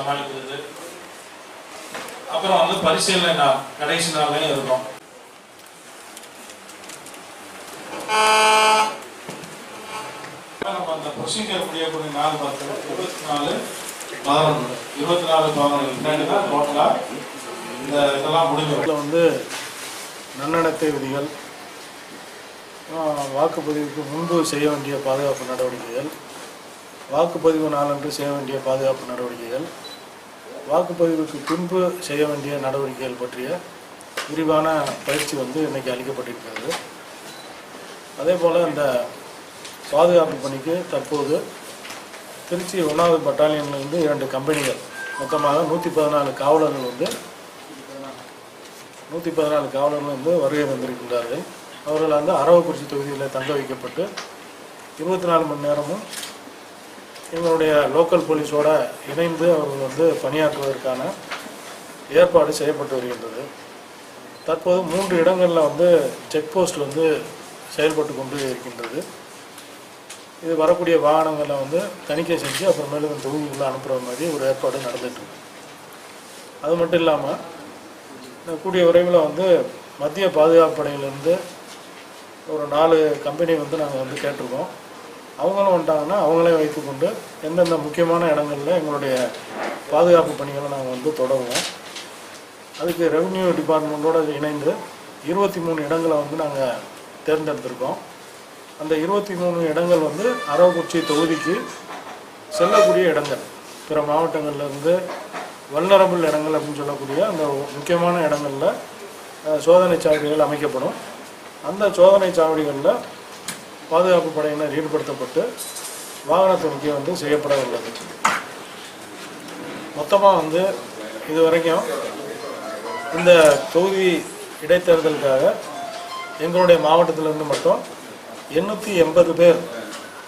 சமாளிக்கிறது. அப்புறம் வந்து பரிசீலனை நாள் கடைசி நாள்லையும் இருக்கும். நம்ம அந்த ப்ரொசீஜர் முடியக்கூடிய நாள் பார்த்தோம். இருபத்தி நாலு பதினொன்று இருபத்தி நாலு பதினொன்று ரெண்டு தான் டோட்டலாக இந்த இதெல்லாம் முடிஞ்சிடும் வந்து நன்னடத்தை விதிகள் வாக்குப்பதிவுக்கு முன்பு செய்ய வேண்டிய பாதுகாப்பு நடவடிக்கைகள் வாக்குப்பதிவு நாளன்று செய்ய வேண்டிய பாதுகாப்பு நடவடிக்கைகள் வாக்குப்பதிவுக்கு பின்பு செய்ய வேண்டிய நடவடிக்கைகள் பற்றிய விரிவான பயிற்சி வந்து இன்னைக்கு அளிக்கப்பட்டிருக்கிறது. அதே போல் இந்த பாதுகாப்பு பணிக்கு தற்போது திருச்சி ஒன்றாவது பட்டாலியன்லேருந்து இரண்டு கம்பெனிகள் மொத்தமாக நூற்றி பதினாலு காவலர்கள் வந்து நூற்றி பதினாலு காவலர்கள் வந்து வருகை வந்திருக்கின்றார்கள் அவர்கள் வந்து அரவக்குறிச்சி தொகுதியில் தங்க வைக்கப்பட்டு இருபத்தி நாலு மணி நேரமும் எங்களுடைய லோக்கல் போலீஸோட இணைந்து அவர்கள் வந்து பணியாற்றுவதற்கான ஏற்பாடு செய்யப்பட்டு வருகின்றது. தற்போது மூன்று இடங்களில் வந்து செக் போஸ்ட் வந்து செயல்பட்டு கொண்டு இருக்கின்றது. இது வரக்கூடிய வாகனங்களை வந்து தணிக்கை செஞ்சு அப்புறமேலும் இந்த தொகுதிக்குள்ளே அனுப்புகிற மாதிரி ஒரு ஏற்பாடு நடந்துட்டு அது மட்டும் இல்லாமல் கூடிய விரைவில் வந்து மத்திய பாதுகாப்பு படையிலேருந்து ஒரு நாலு கம்பெனி வந்து நாங்கள் வந்து கேட்டிருக்கோம். அவங்களும் வந்துட்டாங்கன்னா அவங்களே வைத்துக்கொண்டு எந்தெந்த முக்கியமான இடங்களில் எங்களுடைய பாதுகாப்பு பணிகளை நாங்கள் வந்து தொடருவோம். அதுக்கு ரெவன்யூ டிபார்ட்மெண்ட்டோடு இணைந்து இருபத்தி மூணு இடங்களை வந்து நாங்கள் தேர்ந்தெடுத்திருக்கோம். அந்த இருபத்தி மூணு இடங்கள் வந்து அரவக்குறிச்சி தொகுதிக்கு செல்லக்கூடிய இடங்கள். பிற மாவட்டங்கள்லேருந்து வல்னரபிள் இடங்கள் அப்படின்னு சொல்லக்கூடிய அந்த முக்கியமான இடங்களில் சோதனை சாவடிகள் அமைக்கப்படும். அந்த சோதனை சாவடிகளில் பாதுகாப்பு படையினர் ஈடுபடுத்தப்பட்டு வாகன தணிக்கை வந்து செய்யப்பட உள்ளது மொத்தமாக வந்து இது வரைக்கும் இந்த தொகுதி இடைத்தேர்தலுக்காக எங்களுடைய மாவட்டத்திலிருந்து மட்டும் எண்ணூற்றி எண்பது பேர்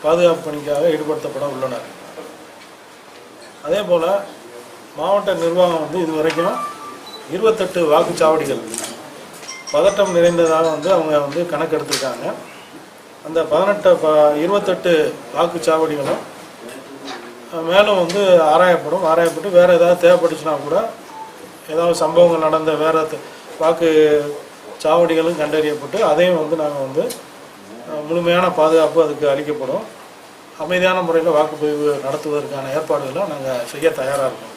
பாதுகாப்பு பணிக்காக ஈடுபடுத்தப்பட உள்ளனர். அதே போல் மாவட்ட நிர்வாகம் வந்து இது வரைக்கும் இருபத்தெட்டு வாக்குச்சாவடிகள் பதட்டம் நிறைந்ததாக வந்து அவங்க வந்து கணக்கெடுத்திருக்காங்க. அந்த பதினெட்டு இருபத்தெட்டு வாக்குச்சாவடிகளும் மேலும் வந்து ஆராயப்படும். ஆராயப்பட்டு வேறு ஏதாவது தேவைப்பட்டுச்சுன்னா கூட ஏதாவது சம்பவங்கள் நடந்த வேறு வாக்கு சாவடிகளும் கண்டறியப்பட்டு அதையும் வந்து நாங்கள் வந்து முழுமையான பாதுகாப்பு அதுக்கு அளிக்கப்படும். அமைதியான முறையில் வாக்குப்பதிவு நடத்துவதற்கான ஏற்பாடுகளை நாங்கள் செய்ய தயாராக இருக்கோம்.